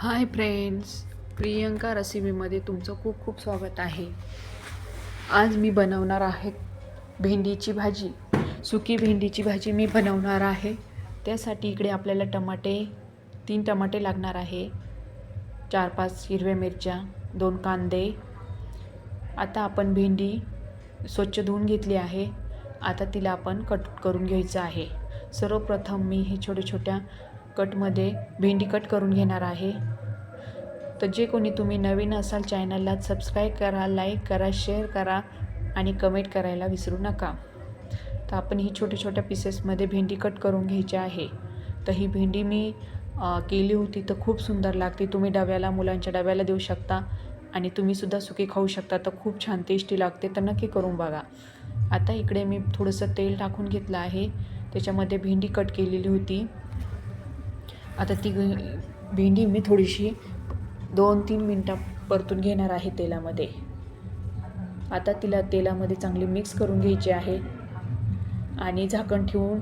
Hi friends Priyanka रेसिपीमध्ये तुमचं खूप खूप स्वागत आहे. आज मी बनवणार आहे भेंडीची भाजी. सुकी भेंडीची भाजी मी बनवणार आहे. त्यासाठी इकडे आपल्याला टमाटे तीन टमाटे लागणार आहे. चार पाच हिरव्या मिरच्या दोन कांदे. आता आपण भेंडी स्वच्छ धुवून घेतली आहे. आता तिला आपण कट करून घ्यायचं आहे. सर्वप्रथम मी हे छोट्या छोट्या कटमध्ये भेंडी कट करून घेणार आहे. तर जे कोणी तुम्ही नवीन असाल चॅनलला सबस्क्राईब करा लाईक करा शेअर करा आणि कमेंट करायला विसरू नका. तर आपण ही छोट्या छोट्या पीसेसमध्ये भेंडी कट करून घ्यायची आहे. तर ही भेंडी मी केली होती तर खूप सुंदर लागते. तुम्ही डब्याला मुलांच्या डब्याला देऊ शकता आणि तुम्हीसुद्धा सुकी खाऊ शकता. तर खूप छान टेस्टी लागते. तर नक्की करून बघा. आता इकडे मी थोडंसं तेल टाकून घेतलं आहे. त्याच्यामध्ये भेंडी कट केलेली होती. आता ती भेंडी मी थोडीशी दोन तीन मिनटं परतून घेणार आहे तेलामध्ये. आता तिला तेलामध्ये चांगली मिक्स करून घ्यायची आहे आणि झाकण ठेवून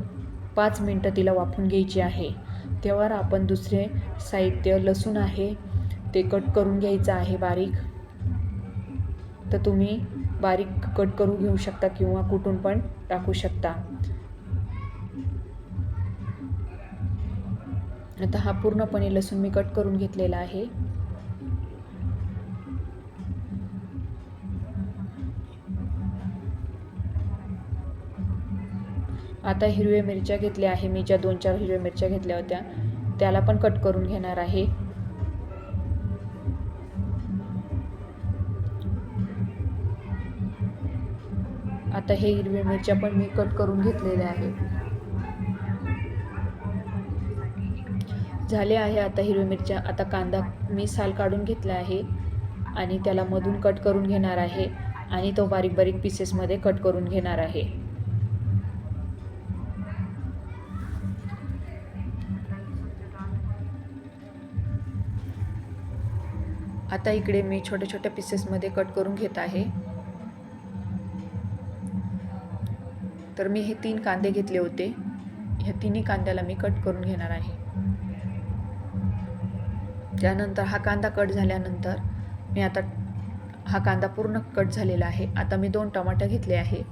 पाच मिनटं तिला वाफून घ्यायची आहे. तेव्हा आपण दुसरे साहित्य लसूण आहे ते कट करून घ्यायचं आहे बारीक. तर तुम्ही बारीक कट करून घेऊ शकता किंवा कुठून पण टाकू शकता. आता हा पूर्णपणे लसूण मी कट करून घेतलेला आहे. आता हिरव्या मिरच्या घेतल्या आहे. मी ज्या दोन चार हिरव्या मिरच्या घेतल्या होत्या त्याला पण कट करून घेणार आहे. आता हे हिरव्या मिरच्या पण मी कट करून घेतलेल्या आहे झाले आहे आता हिरव्या मिरच्या. आता कांदा मी साल काढून घेतला आहे आणि त्याला मधून कट करून घेणार आहे आणि तो बारीक बारीक पीसेसमध्ये कट करून घेणार आहे. आता इकडे मी छोट्या छोट्या पीसेसमध्ये कट करून घेत आहे. तर मी हे तीन कांदे घेतले होते. ह्या तिन्ही कांद्याला मी कट करून घेणार आहे. त्यानंतर हा कांदा कट झाल्यानंतर मी आता हा कांदा पूर्ण कट झालेला आहे. आता मी दोन टमाटे घेतले आहे.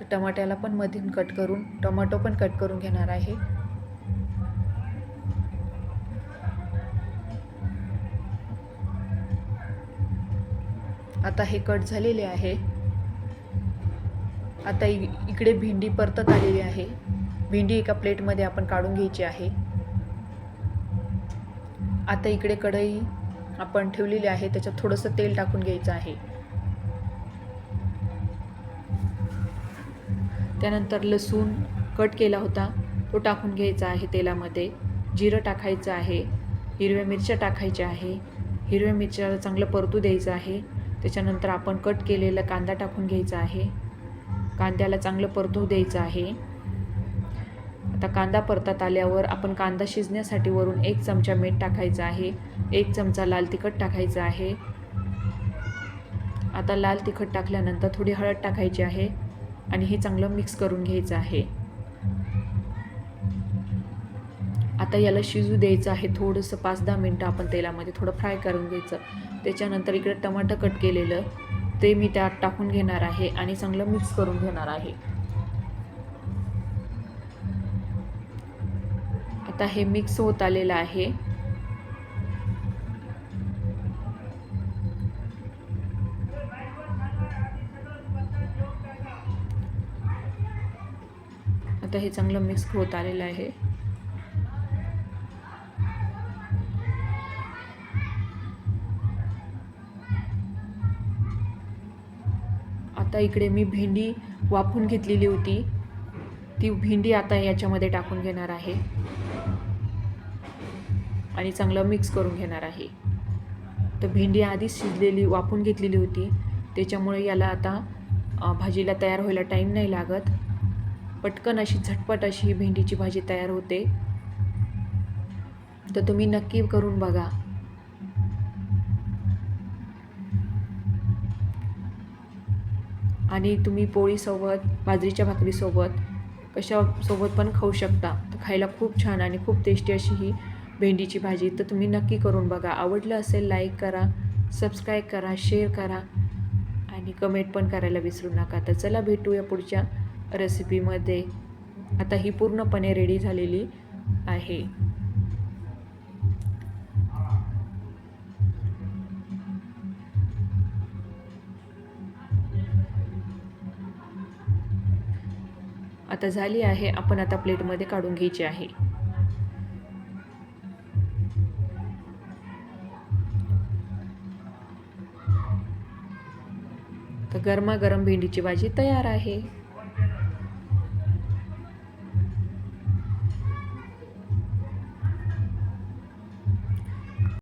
तर टमाट्याला पण मधून कट करून टोमॅटो पण कट करून घेणार आहे. आता हे कट झालेले आहे. आता इ इकडे भेंडी परतत आलेली आहे. भेंडी एका प्लेटमध्ये आपण काढून घ्यायची आहे. आता इकडे कढई आपण ठेवलेली आहे त्याच्यात थोडंसं तेल टाकून घ्यायचं आहे. त्यानंतर लसूण कट केला होता तो टाकून घ्यायचा आहे तेलामध्ये. जिरं टाकायचं आहे हिरव्या मिरच्या टाकायच्या आहे हिरव्या मिरच्याला चांगलं परतू द्यायचं आहे. त्याच्यानंतर आपण कट केलेला कांदा टाकून घ्यायचा आहे. कांद्याला चांगलं परतू द्यायचं आहे. आता कांदा परतात आल्यावर आपण कांदा शिजण्यासाठी वरून एक चमचा मीठ टाकायचं आहे. एक चमचा लाल तिखट टाकायचं आहे. आता लाल तिखट टाकल्यानंतर थोडी हळद टाकायची आहे आणि हे चांगलं मिक्स करून घ्यायचं आहे. आता याला शिजू द्यायचं आहे. थोडंसं पाच दहा मिनटं आपण तेलामध्ये थोडं फ्राय करून घ्यायचं. त्याच्यानंतर इकडे टमाटर कट केलेलं ते मी त्यात टाकून घेणार आहे आणि चांगलं मिक्स करून घेणार आहे. आता हे मिक्स होत आलेलं आहे. आता हे चांगलं मिक्स होत आलेलं आहे. आता इकडे मी भेंडी वाफून घेतलेली होती. ती भेंडी आता याच्यामध्ये टाकून घेणार आहे. आणि चांगलं मिक्स करून घेणार आहे. तर भेंडी आधीच शिजलेली वाफून घेतलेली होती. त्याच्यामुळे याला आता भाजीला तयार व्हायला टाईम नाही लागत. पटकन अशी झटपट अशी ही भेंडीची भाजी तयार होते. तर तुम्ही नक्की करून बघा. आणि तुम्ही पोळीसोबत बाजरीच्या भाकरीसोबत कशासोबत पण खाऊ शकता. तर खायला खूप छान आणि खूप टेस्टी अशी ही भेंडीची भाजी तर तुम्ही नक्की करून बघा. आवडलं असेल लाईक करा सबस्क्राईब करा शेअर करा आणि कमेंट पण करायला विसरू नका. तर चला भेटूया पुढच्या रेसिपीमध्ये आता ही पूर्णपणे रेडी झालेली आहे. आता झाली आहे आपण आता प्लेटमध्ये काढून घ्यायची आहे. तर गरमागरम भेंडीची भाजी तयार आहे.